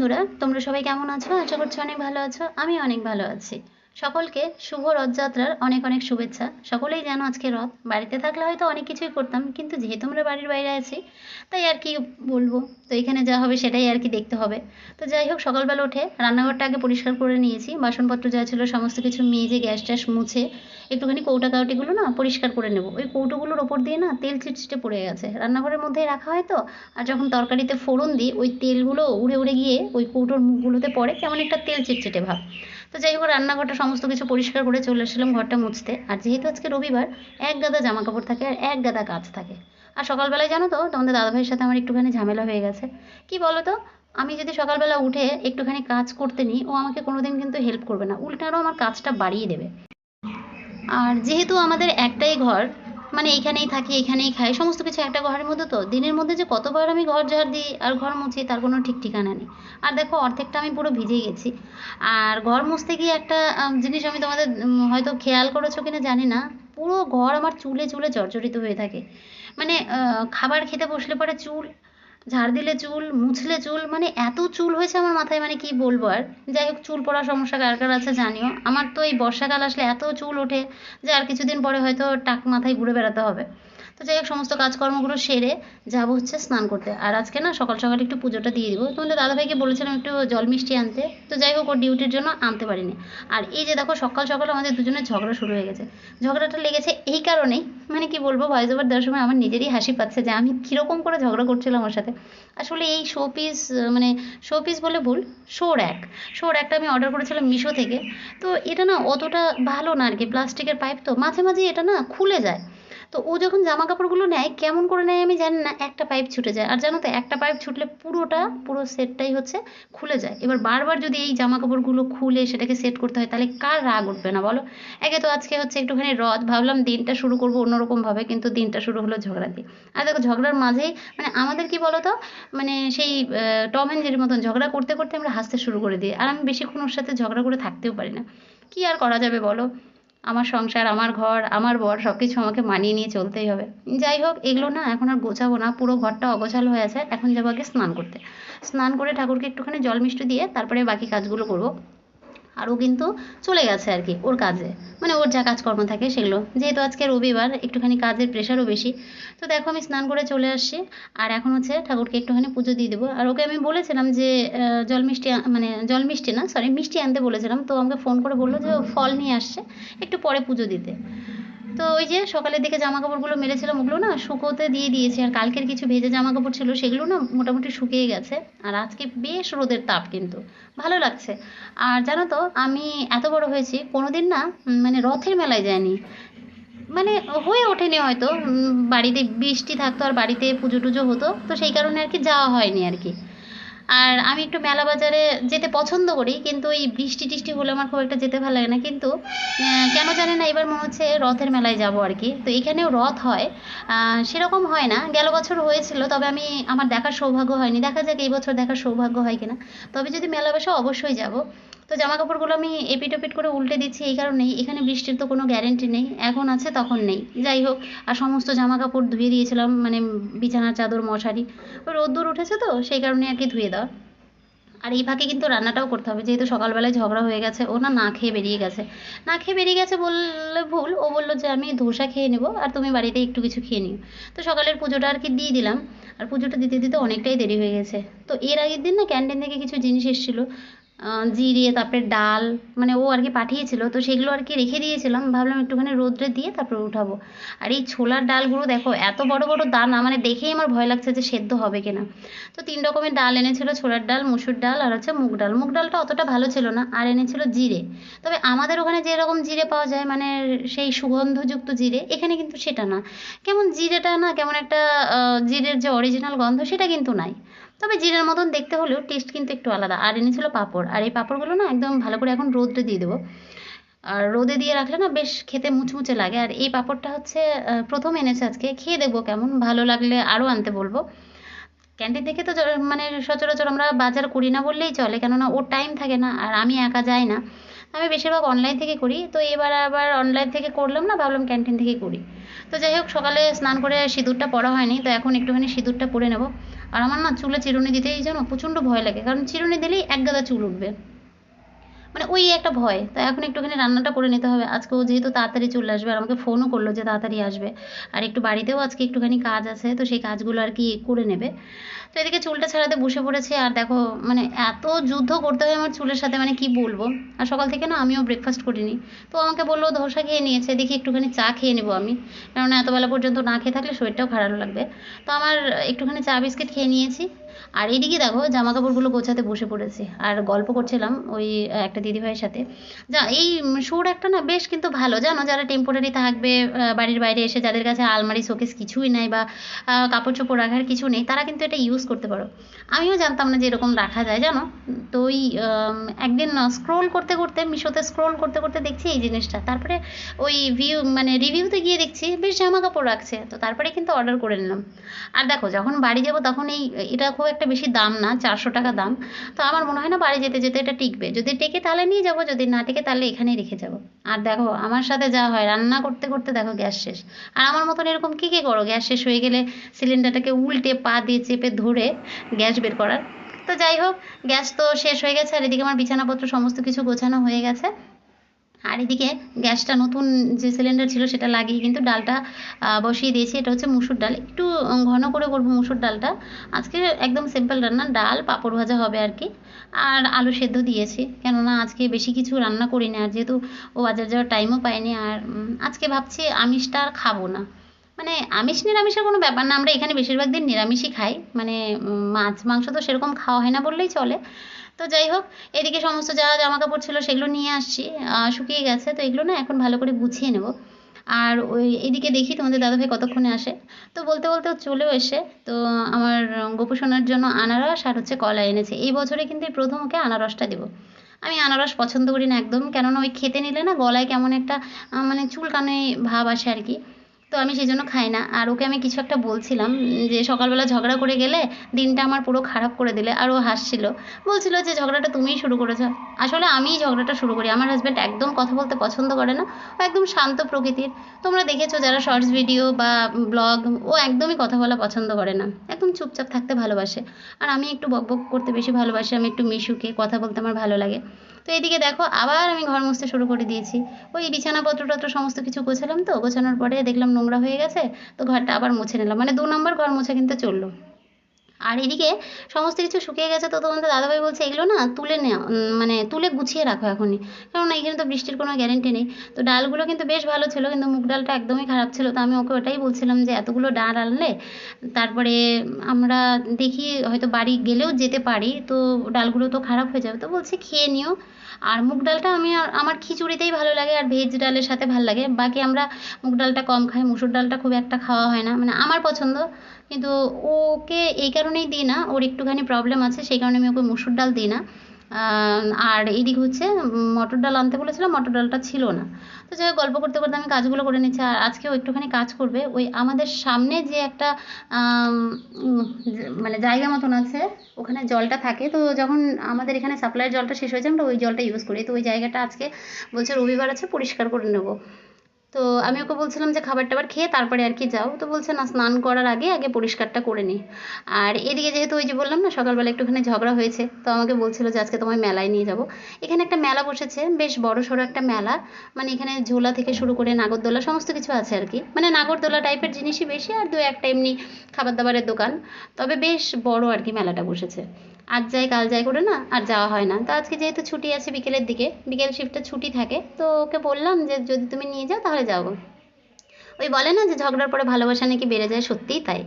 বন্ধুরা তোমরা সবাই কেমন আছো? আশা করছি অনেক ভালো আছো। আমি অনেক ভালো আছি। সকলকে শুভ রথযাত্রার অনেক অনেক শুভেচ্ছা। সকলেই জানো আজকে রথ বাড়িতে থাকলে হয়তো অনেক কিছুই করতাম, কিন্তু যেহেতু আমরা বাড়ির বাইরে আছি, তাই আর কি বলব? তো এখানে যা হবে সেটাই আর কি দেখতে হবে। তো যাই হোক, সকালবেলা উঠে রান্নাঘরটা আগে পরিষ্কার করে নিয়েছি। বাসনপত্র যা ছিল সমস্ত কিছু মেজে, গ্যাস ট্যাস মুছে, একটুখানি কৌটা কাউটিগুলো না পরিষ্কার করে নেব। ওই কৌটোগুলোর ওপর দিয়ে না তেল চিটচিটে পড়ে গেছে। রান্নাঘরের মধ্যেই রাখা হয় তো? আর যখন তরকারিতে ফোড়ন দিই, ওই তেলগুলো উড়ে উড়ে গিয়ে ওই কৌটোর মুখগুলোতে পড়ে, কেমন একটা তেল চিটচিটে ভাব। তো যাই হোক, রান্নাঘরটা সমস্ত কিছু পরিষ্কার করে চলে এসেছিলাম ঘরটা মুছতে। আর যেহেতু আজকে রবিবার, এক গাদা জামা কাপড় থাকে আর এক গাদা কাজ থাকে। আর সকালবেলায় জানো তো তোমাদের দাদাভাইয়ের সাথে আমার একটুখানি ঝামেলা হয়ে গেছে। কি বলো তো আমি যদি সকালবেলা উঠে একটুখানি কাজ করতে নিই, ও আমাকে কোনোদিন কিন্তু হেল্প করবে না। উল্টে আরও আমার কাজটা বাড়িয়ে দেবে। আর যেহেতু আমাদের একটাই ঘর মানে এইখানেই থাকি এখানেই খাই, সমস্ত কিছু একটা ঘরের মধ্যে তো। দিনের মধ্যে যে কতবার আমি ঘর ঝাড় দিই আর ঘর মুছি, তার কোনো ঠিক ঠিকানা নেই। আর দেখো, অর্ধেকটা আমি পুরো ভিজে গেছি। আর ঘর মুছতে গিয়ে একটা জিনিস আমি তোমাদের হয়তো খেয়াল করেছ কিনা জানি না, পুরো ঘর আমার চুলে চুলে জর্জরিত হয়ে থাকে। মানে খাবার খেতে বসলে পরে চুল ঝাড় দিলে চুল, মুছলে চুল মানে এত চুল হয়েছে আমার মাথায় মানে কি বলব আর? যাই হোক, চুল পড়ার সমস্যা কার কার আছে জানিও। আমার তো এই বর্ষাকাল আসলে এত চুল ওঠে যে আর কিছুদিন পরে হয়তো টাক মাথায় ঘুরে বেড়াতে হবে। তো যাই হোক, সমস্ত কাজকর্মগুলো সেরে যাব হচ্ছে স্নান করতে। আর আজকে না সকাল সকাল একটু পুজোটা দিয়ে দিব। তোমাদের দাদাভাইকে বলেছিলাম একটু জল মিষ্টি আনতে। তো যাই হোক, ওর ডিউটির জন্য আনতে পারিনি। আর এই যে দেখো, সকাল সকাল আমাদের দুজনের ঝগড়া শুরু হয়ে গেছে। ঝগড়াটা লেগেছে এই কারণেই মানে কি বলব ভয়েস ওভার দেওয়ার সময় আমার নিজেরই হাসি পাচ্ছে যে আমি কীরকম করে ঝগড়া করছিলাম ওর সাথে। আসলে এই শো পিস মানে শো পিস বলে ভুল শো র্যাক শো র্যাকটা আমি অর্ডার করেছিলাম মিশো থেকে। তো এটা না অতটা ভালো না আর কি, প্লাস্টিকের পাইপ তো মাঝে মাঝে এটা না খুলে যায়। তো ও যখন জামা কাপড়গুলো নেয়, কেমন করে নেয় আমি জানি না, একটা পাইপ ছুটে যায়। আর জানো তো, একটা পাইপ ছুটলে পুরোটা, পুরো সেটটাই হচ্ছে খুলে যায়। এবার বারবার যদি এই জামা কাপড়গুলো খুলে সেটাকে সেট করতে হয়, তাহলে কার রাগ উঠবে না বলো? একে তো আজকে হচ্ছে একটুখানি রথ ভাবলাম দিনটা শুরু করব অন্যরকমভাবে, কিন্তু দিনটা শুরু হলো ঝগড়া দিয়ে। আর দেখো, ঝগড়ার মাঝেই মানে আমাদের কি বলো তো মানে সেই টম অ্যান্ড জেরির মতন ঝগড়া করতে করতে আমরা হাসতে শুরু করে দিই। আর আমি বেশিক্ষণ ওর সাথে ঝগড়া করে থাকতেও পারি না। কি আর করা যাবে বলো? আমার সংসার, আমার ঘর, আমার বর সব কিছু আমাকে মানিয়ে নিয়ে চলতেই হবে। যাই হোক, এগুলো না এখন আর গোছাবো না। পুরো ঘরটা অগোছাল হয়ে আছে। এখন যাব আগে স্নান করতে। স্নান করে ঠাকুরকে একটুখানি জল মিষ্টি দিয়ে তারপরে বাকি কাজগুলো করব। আর ও কিন্তু চলে গেছে আর কি ওর কাজে। মানে ওর যা কাজকর্ম থাকে সেগুলো। যেহেতু আজকে রবিবার, একটুখানি কাজের প্রেশারও বেশি। তো দেখো আমি স্নান করে চলে আসছি। আর এখন হচ্ছে ঠাকুরকে একটুখানি পুজো দিয়ে দেবো। আর ওকে আমি বলেছিলাম যে জল মিষ্টি মানে জল মিষ্টি না সরি মিষ্টি আনতে বলেছিলাম। তো আমাকে ফোন করে বলল যে ফল নিয়ে আসছে। একটু পরে পুজো দিতে। তো ওই যে সকালের দিকে জামা কাপড়গুলো মেলেছিলাম ওগুলো না শুকোতে দিয়ে দিয়েছি। আর কালকের কিছু ভেজে জামা কাপড় ছিল, সেগুলো না মোটামুটি শুকিয়ে গেছে। আর আজকে বেশ রোদের তাপ কিন্তু। ভালো লাগছে। আর জানো তো, আমি এত বড় হয়েছি, কোনোদিন না মানে রথের মেলায় যাইনি। মানে হয়ে ওঠেনি হয়তো বাড়িতে বৃষ্টি থাকতো আর বাড়িতে পুজো টুজো হতো, তো সেই কারণে আর কি যাওয়া হয়নি আর কি। আর আমি একটু মেলা বাজারে যেতে পছন্দ করি, কিন্তু এই বৃষ্টি টিষ্টি হলে আমার খুব একটা যেতে ভালো লাগে না। কিন্তু কেন জানি না, এবার মনে হচ্ছে রথের মেলায় যাব আর কি। তো এখানেও রথ হয়। সেরকম হয় না। গেল বছর হয়েছিল, তবে আমি, আমার দেখার সৌভাগ্য হয়নি। দেখা যাক, এই বছর দেখার সৌভাগ্য হয় কিনা। তবে যদি মেলা বসে অবশ্যই যাব। তো জামা কাপড়গুলো আমি এপিট ওপিট করে উল্টে দিচ্ছি, এই কারণেই এখানে বৃষ্টির তো কোনো গ্যারেন্টি নেই, এখন আছে তখন নেই। যাই হোক, আর সমস্ত জামা কাপড় ধুয়ে দিয়েছিলাম মানে বিছানার চাদর, মশারি, রোদ্দুর উঠেছে তো, সেই কারণে আর কি ধুয়ে দেওয়া। আর এই ফাঁকে কিন্তু রান্নাটাও করতে হবে, যেহেতু সকালবেলায় ঝগড়া হয়ে গেছে, ও না না খেয়ে বেরিয়ে গেছে। না খেয়ে বেরিয়ে গেছে বললে ভুল, ও বলল যে আমি ধোসা খেয়ে নেব, আর তুমি বাড়িতে একটু কিছু খেয়ে নিও। তো সকালের পুজোটা আর কি দিয়ে দিলাম, আর পুজোটা দিতে দিতে অনেকটাই দেরি হয়ে গেছে। তো এর আগের দিন না, ক্যান্টিন থেকে কিছু জিনিস এসেছিল জিরে, তারপরে ডাল মানে ও আর কি পাঠিয়েছিল, তো সেগুলো আর কি রেখে দিয়েছিলাম। ভাবলাম একটুখানি রোদ্রে দিয়ে তারপরে উঠাবো। আর এই ছোলার ডালগুলো দেখো, এত বড় বড় দানা মানে দেখেই আমার ভয় লাগছে যে সেদ্ধ হবে কিনা। তো তিন রকমের ডাল এনেছিল, ছোলার ডাল, মুসুর ডাল, আর হচ্ছে মুগ ডাল। মুগ ডালটা অতটা ভালো ছিল না, আর এনেছিল জিরে। তবে আমাদের ওখানে যেরকম জিরে পাওয়া যায় মানে সেই সুগন্ধযুক্ত জিরে, এখানে কিন্তু সেটা না। কেমন জিরেটা না, কেমন একটা জিরের যে অরিজিনাল গন্ধ, সেটা কিন্তু নাই। তবে জিরের মতন দেখতে হলেও টেস্ট কিন্তু একটু আলাদা। আর এনেছিল পাঁপড়। আর এই পাঁপড়গুলো না একদম ভালো করে এখন রোদে দিয়ে দেবো। আর রোদে দিয়ে রাখলে না বেশ খেতে মুচমুচে লাগে। আর এই পাঁপড়টা হচ্ছে প্রথম এনেছে আজকে। খেয়ে দেখব কেমন। ভালো লাগলে আরও আনতে বলব। ক্যান্টিন থেকে তো মানে সচরাচর আমরা বাজার করি না বললেই চলে। কেননা ওর টাইম থাকে না। আর আমি একা যাই না। আমি বেশিরভাগ অনলাইন থেকে করি। তো এবার আবার অনলাইন থেকে করলাম না, ভাবলাম ক্যান্টিন থেকেই করি। তো যাই হোক, সকালে স্নান করে সিঁদুরটা পরা হয়নি। তো এখন একটুখানি সিঁদুরটা পরে নেব। আর আমার না চুলে চিরুনি দিতেই যেন প্রচণ্ড ভয় লাগে। কারণ চিরুনি দিলেই এক গাদা চুল উঠবে। মানে ওই একটা ভয়। তাই এখন একটুখানি রান্নাটা করে নিতে হবে। আজকে ও যেহেতু তাড়াতাড়ি চলে আসবে আর আমাকে ফোনও করল যে তাড়াতাড়ি আসবে। আর একটু বাড়িতেও আজকে একটুখানি কাজ আছে, তো সেই কাজগুলো আর কি করে নেবে। তো এদিকে চুলটা ছাড়াতে বসে পড়েছে আর দেখো মানে এত যুদ্ধ করতে হয় আমার চুলের সাথে মানে কি বলব? আর সকাল থেকে না আমিও ব্রেকফাস্ট করিনি। তো আমাকে বলল ধোসা খেয়ে নিয়েছে, দেখি একটুখানি চা খেয়ে নেব আমি। কেননা এতবেলা পর্যন্ত না খেয়ে থাকলে শরীরটাও খারাপ লাগবে। তো আমার একটুখানি চা বিস্কিট খেয়ে নিয়েছি। আর এদিকে দেখো জামা কাপড়গুলো গোছাতে বসে পড়েছি। আর গল্প করছিলাম ওই একটা দিদিভাইয়ের সাথে। যা, এই সুর একটা না বেশ কিন্তু ভালো, জানো? যারা টেম্পোরারি থাকবে বাড়ির বাইরে এসে যাদের কাছে আলমারি, শোকেস কিছুই নাই বা কাপড় চোপড় রাখার কিছু নেই, তারা কিন্তু এটা ইউজ করতে পারো। আমিও জানতাম না যে এরকম রাখা যায়, জানো? তো ওই একদিন স্ক্রোল করতে করতে, মিশোতে স্ক্রোল করতে করতে দেখছি এই জিনিসটা। তারপরে ওই ভিউ মানে রিভিউতে গিয়ে দেখছি, বেশ জামা কাপড় রাখছে। তো তারপরে কিন্তু অর্ডার করে নিলাম। আর দেখো, যখন বাড়ি যাব তখন এই, এটা খুব একটা বেশি দাম না, চারশো টাকা দাম। তো আমার মনে হয় না বাড়ি যেতে যেতে এটা টিকবে। যদি টেকে তাহলে নিয়ে যাব, যদি না টেকে তাহলে এখানেই রেখে যাব। আর দেখো, আমার সাথে যা হয়, রান্না করতে করতে দেখো গ্যাস শেষ। আর আমার মতন এরকম কী কী করো? গ্যাস শেষ হয়ে গেলে সিলিন্ডারটাকে উল্টে পা দিয়ে চেপে ধরে গ্যাস বের করার। তো যাই হোক, গ্যাস তো শেষ হয়ে গেছে, আর এদিকে আমার বিছানাপত্র সমস্ত কিছু গোছানো হয়ে গেছে। আর এদিকে গ্যাসটা নতুন যে সিলিন্ডার ছিল সেটা লাগিয়ে কিন্তু ডালটা বসিয়ে দিয়েছি। এটা হচ্ছে মুসুর ডাল। একটু ঘন করে করব মুসুর ডালটা। আজকে একদম সিম্পল রান্না। ডাল, পাঁপড় ভাজা হবে আর কি। আর আলু সেদ্ধ দিয়েছি। কেননা আজকে বেশি কিছু রান্না করিনি আর যেহেতু ও বাজার যাওয়ার টাইমও পাইনি আর আজকে ভাবছি আমিষটা আর খাব না। মানে আমিষ, নিরামিষের কোনো ব্যাপার না। আমরা এখানে বেশিরভাগ দিন নিরামিষই খাই। মানে মাছ, মাংস তো সেরকম খাওয়া হয় না বললেই চলে। তো যাই হোক, এদিকে সমস্ত যা জামা কাপড় ছিল সেগুলো নিয়ে আসছি। শুকিয়ে গেছে, তো এগুলো না এখন ভালো করে গুছিয়ে নেব। আর ওই এদিকে দেখি তোমাদের দাদাভাই কতক্ষণে আসে। তো বলতে বলতে ও চলেও এসে, তো আমার গোপু জন্য আনারস আর হচ্ছে কলা এনেছে। এই বছরে কিন্তু প্রথম ওকে আনারসটা দেবো। আমি আনারস পছন্দ করি না একদম, কেননা ওই খেতে নিলে না গলায় কেমন একটা মানে চুলকানে ভাব আসে আর কি। তো আমি সেই জন্য খাই না। আর ওকে আমি কিছু একটা বলছিলাম যে সকালবেলা ঝগড়া করে গেলে দিনটা আমার পুরো খারাপ করে দিলে আর ও হাসছিল। বলছিল যে ঝগড়াটা তুমিই শুরু করেছ। আসলে আমিই ঝগড়াটা শুরু করি। আমার হাজব্যান্ড একদম কথা বলতে পছন্দ করে না। ও একদম শান্ত প্রকৃতির। তোমরা দেখেছ যারা শর্টস ভিডিও বা ব্লগ ও একদমই কথা বলা পছন্দ করে না। একদম চুপচাপ থাকতে ভালোবাসে। আর আমি একটু বকবক করতে বেশি ভালোবাসি। আমি একটু মিশুকে কথা বলতে আমার ভালো লাগে। তো এদিকে দেখো, আবার আমি ঘর মুছতে শুরু করে দিয়েছি। ওই বিছানাপত্র টত্র সমস্ত কিছু গোছালাম তো, গোছানোর পরে দেখলাম নোংরা হয়ে গেছে, তো ঘরটা আবার মুছে নিলাম। মানে দু নম্বর ঘর মোছা কিন্তু চলল। আর এদিকে সমস্ত কিছু শুকিয়ে গেছে তো তোমাদের দাদাভাই বলছে, এগুলো না তুলে নেওয়া মানে তুলে গুছিয়ে রাখো এখনই। কারণ এখানে তো বৃষ্টির কোনো গ্যারেন্টি নেই। তো ডালগুলো কিন্তু বেশ ভালো ছিল, কিন্তু মুগ ডালটা একদমই খারাপ ছিল। তো আমি ওকে ওটাই বলছিলাম যে, এতগুলো ডাল আনলে তারপরে আমরা দেখি হয়তো বাড়ি গেলেও যেতে পারি, তো ডালগুলো তো খারাপ হয়ে যাবে। তো বলছে, খেয়ে নিও। আর মুগ ডালটা আমি আমার খিচুড়িতেই ভালো লাগে আর ভেজ ডালের সাথে ভালো লাগে। বাকি আমরা মুগ ডালটা কম খাই, মুসুর ডালটা খুব একটা খাওয়া হয় না। মানে আমার পছন্দ, কিন্তু ওকে এই কারণেই দিই না, ওর একটুখানি প্রবলেম আছে, সেই কারণে আমি ওকে মুসুর ডাল দিই না। আর এদিক হচ্ছে মটর ডাল আনতে বলেছিলাম মটর ডালটা ছিল না। তো যাই গল্প করতে করতে আমি কাজগুলো করে নিচ্ছি, আর আজকেও একটুখানি কাজ করবে। ওই আমাদের সামনে যে একটা মানে জায়গা মতন আছে, ওখানে জলটা থাকে। তো যখন আমাদের এখানে সাপ্লাইয়ের জলটা শেষ হয়ে যায় আমরা ওই জলটা ইউজ করি। তো ওই জায়গাটা আজকে বলছে রবিবার আছে, পরিষ্কার করে নেব। তো আমি ওকে বলছিলাম যে খাবার টাবার খেয়ে তারপরে আর কি যাও। তো বলছে, না, স্নান করার আগে আগে পরিষ্কারটা করে নিই আর এদিকে যেহেতু ওই যে বললাম না, সকালবেলা একটুখানি ঝগড়া হয়েছে, তো আমাকে বলছিল যে আজকে তোমায় মেলায় নিয়ে যাব। এখানে একটা মেলা বসেছে, বেশ বড় সড়ো একটা মেলা। মানে এখানে ঝোলা থেকে শুরু করে নাগরদোলা, সমস্ত কিছু আছে আর কি। মানে নাগরদোলা টাইপের জিনিসই বেশি, আর দু একটা এমনি খাবার দাবারের দোকান। তবে বেশ বড় আর কি মেলাটা বসেছে। আজ যাই, কাল যাই করে না, আর যাওয়া হয় না। তো আজকে যেহেতু ছুটি আছে বিকেলের দিকে, বিকেল শিফটটা ছুটি থাকে, তো ওকে বললাম যে যদি তুমি নিয়ে যাও তাহলে যাও ওই বলে না যে ঝগড়ার পরে ভালোবাসা নাকি বেড়ে যায়, সত্যিই তাই।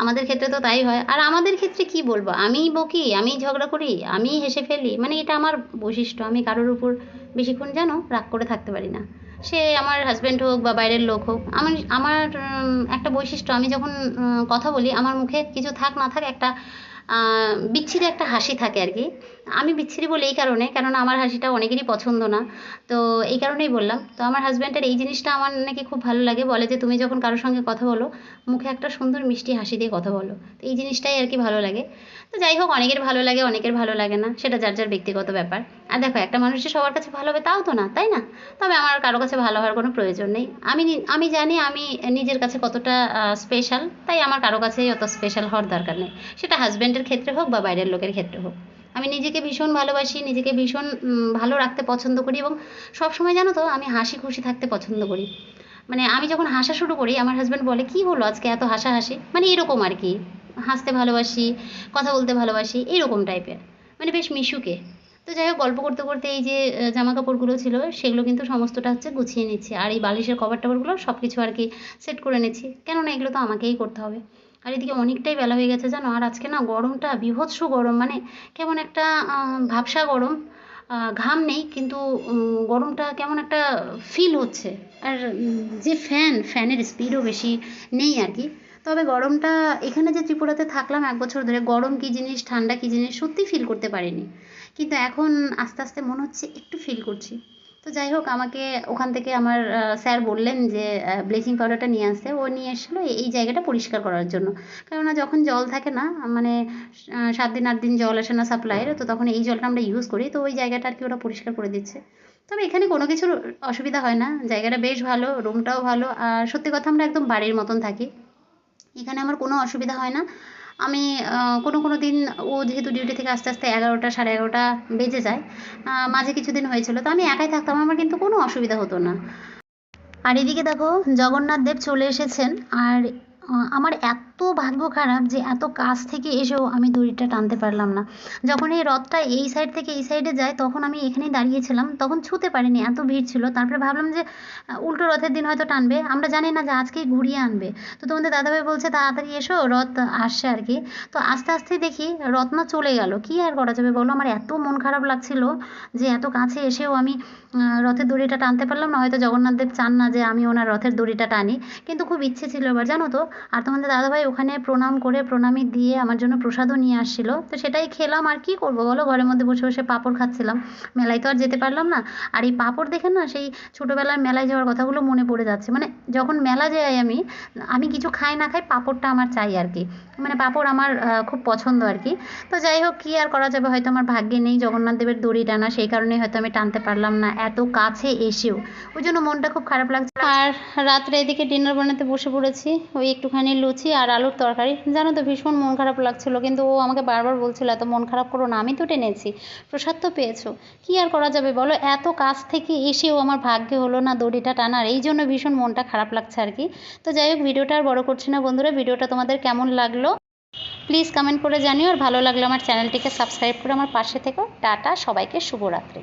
আমাদের ক্ষেত্রে তো তাই হয়। আর আমাদের ক্ষেত্রে কি বলব? আমিই বকি আমিই ঝগড়া করি আমিই হেসে ফেলি মানে এটা আমার বৈশিষ্ট্য। আমি কারোর উপর বেশিক্ষণ যেন রাগ করে থাকতে পারি না। সে আমার হাজব্যান্ড হোক বা বাইরের লোক হোক, আমার আমার একটা বৈশিষ্ট্য। আমি যখন কথা বলি, আমার মুখে কিছু থাক না থাক একটা বিচ্ছিরি একটা হাসি থাকে আর কি আমি বিচ্ছিরি বলি এই কারণে, কেননা আমার হাসিটা অনেকেরই পছন্দ না। তো এই কারণেই বললাম। তো আমার হাজব্যান্ডের এই জিনিসটা আমার নাকি খুব ভালো লাগে। বলে যে, তুমি যখন কারোর সঙ্গে কথা বলো, মুখে একটা সুন্দর মিষ্টি হাসি দিয়ে কথা বলো। তো এই জিনিসটাই আর কি ভালো লাগে। তো যাই হোক, অনেকের ভালো লাগে, অনেকের ভালো লাগে না। সেটা যার যার ব্যক্তিগত ব্যাপার। আর দেখো, একটা মানুষ যে সবার কাছে ভালো হবে তাও তো না, তাই না? তবে আমার কারও কাছে ভালো হওয়ার কোনো প্রয়োজন নেই। আমি আমি জানি আমি নিজের কাছে কতটা স্পেশাল তাই আমার কারও কাছেই অত স্পেশাল হওয়ার দরকার নেই। সেটা হাজব্যান্ডের ক্ষেত্রে হোক বা বাইরের লোকের ক্ষেত্রে হোক। আমি নিজেকে ভীষণ ভালোবাসি, নিজেকে ভীষণ ভালো রাখতে পছন্দ করি এবং সবসময় জানো তো আমি হাসি খুশি থাকতে পছন্দ করি। মানে আমি যখন হাসা শুরু করি, আমার হাজব্যান্ড বলে, কি হলো আজকে এত হাসা হাসি মানে এরকম আর কি। হাসতে ভালোবাসি, কথা বলতে ভালোবাসি, এরকম টাইপের মানে বেশ মিশুকে। তো যাই হোক, গল্প করতে করতে এই যে জামা কাপড়গুলো ছিল, সেগুলো কিন্তু সমস্তটা হচ্ছে গুছিয়ে নিচ্ছি। আর এই বালিশের কভার টভারগুলো সব কিছু আর কি সেট করে নিচ্ছি। কেননা এগুলো তো আমাকেই করতে হবে। আর এদিকে অনেকটাই বেলা হয়ে গেছে জানো, আর আজকে না গরমটা বীভৎস গরম মানে কেমন একটা ভাবসা গরম ঘাম নেই, কিন্তু গরমটা কেমন একটা ফিল হচ্ছে। আর যে ফ্যান ফ্যানের স্পিডও বেশি নেই আর কি। তবে গরমটা এখানে যে ত্রিপুরাতে থাকলাম এক বছর ধরে, গরম কী জিনিস, ঠান্ডা কী জিনিস, সত্যি ফিল করতে পারিনি। কিন্তু এখন আস্তে আস্তে মনে হচ্ছে একটু ফিল করছি। তো যাই হোক, আমাকে ওখান থেকে আমার স্যার বললেন যে ব্লিচিং পাউডারটা নিয়ে আসতে। ও নিয়ে এসেছিল এই জায়গাটা পরিষ্কার করার জন্য। কেননা যখন জল থাকে না মানে সাত দিন, আট দিন জল আসে না সাপ্লাইয়ের তো তখন এই জলটা আমরা ইউজ করি। তো ওই জায়গাটা আর কি ওরা পরিষ্কার করে দিচ্ছে। তবে এখানে কোনো কিছুর অসুবিধা হয় না। জায়গাটা বেশ ভালো রুমটাও ভালো। আর সত্যি কথা আমরা একদম বাড়ির মতন থাকি। এখানে আমার কোনো অসুবিধা হয় না। আমি কোনো কোনো দিন ও যেহেতু ডিউটি থেকে আস্তে আস্তে এগারোটা, সাড়ে এগারোটা বেজে যায় মাঝে কিছুদিন হয়েছিল, তো আমি একাই থাকতাম, আমার কিন্তু কোনো অসুবিধা হতো না। আর এদিকে দেখো, জগন্নাথ দেব চলে এসেছেন, আর আমার এত ভাগ্য খারাপ যে এত কাছ থেকে এসেও আমি দড়িটা টানতে পারলাম না। যখন এই রথটা এই সাইড থেকে এই সাইডে যায়, তখন আমি এখানেই দাঁড়িয়েছিলাম তখন ছুতে পারিনি, এত ভিড় ছিল। তারপরে ভাবলাম যে উল্টো রথের দিন হয়তো টানবে। আমরা জানি না যে আজকেই ঘুরিয়ে আনবে। তো তোমাদের দাদাভাই বলছে, তাড়াতাড়ি এসো, রথ আসছে আর কি। তো আস্তে আস্তে দেখি রথ না চলে গেল। কি আর করা যাবে বলো? আমার এত মন খারাপ লাগছিল যে এত কাছে এসেও আমি রথের দড়িটা টানতে পারলাম না। হয়তো জগন্নাথ দেব চান না যে আমি ওনার রথের দড়িটা টানি। কিন্তু খুব ইচ্ছে ছিল এবার, জানো তো? আর তোমাদের দাদাভাই ওখানে প্রণাম করে প্রণামী দিয়ে আমার জন্য প্রসাদও নিয়ে আসছিল। তো সেটাই খেলাম, আর কি করব বলো? ঘরের মধ্যে বসে বসে পাঁপড় খাচ্ছিলাম। মেলায় তো আর যেতে পারলাম না। আর এই পাঁপড় দেখে না সেই ছোটোবেলার মেলায় যাওয়ার কথাগুলো মনে পড়ে যাচ্ছে। মানে যখন মেলা যাই আমি আমি কিছু খাই না খাই পাঁপড়টা আমার চাই আর কি। মানে পাঁপড় আমার খুব পছন্দ আর কি। তো যাই হোক, কী আর করা যাবে? হয়তো আমার ভাগ্যে নেই জগন্নাথ দেবের দড়ি টানা। সেই কারণে হয়তো আমি টানতে পারলাম না এত কাছে এসেও। ওই জন্য মনটা খুব খারাপ লাগছে। আর রাত্রে এদিকে ডিনার বানাতে বসে পড়েছি। ওই একটুখানি লুচি আর আলুর তরকারি। জানো তো ভীষণ মন খারাপ লাগছিল, কিন্তু ও আমাকে বারবার বলছিল, এত মন খারাপ করো না, আমি তো টেনেছি। প্রসাদ তো পেয়েছ। কী আর করা যাবে বলো? এত কাছ থেকে এসেও আমার ভাগ্যে হলো না দড়িটা টানার। এই জন্য ভীষণ মনটা খারাপ লাগছে আর কি। তো যাই হোক, ভিডিওটা আর বড় করছি না বন্ধুরা। ভিডিওটা তোমাদের কেমন লাগল? প্লিজ কমেন্ট করে জানিও। আর ভালো লাগলে আমার চ্যানেলটিকে সাবস্ক্রাইব করে আমার পাশে থেকো। টাটা, সবাইকে শুভরাত্রি।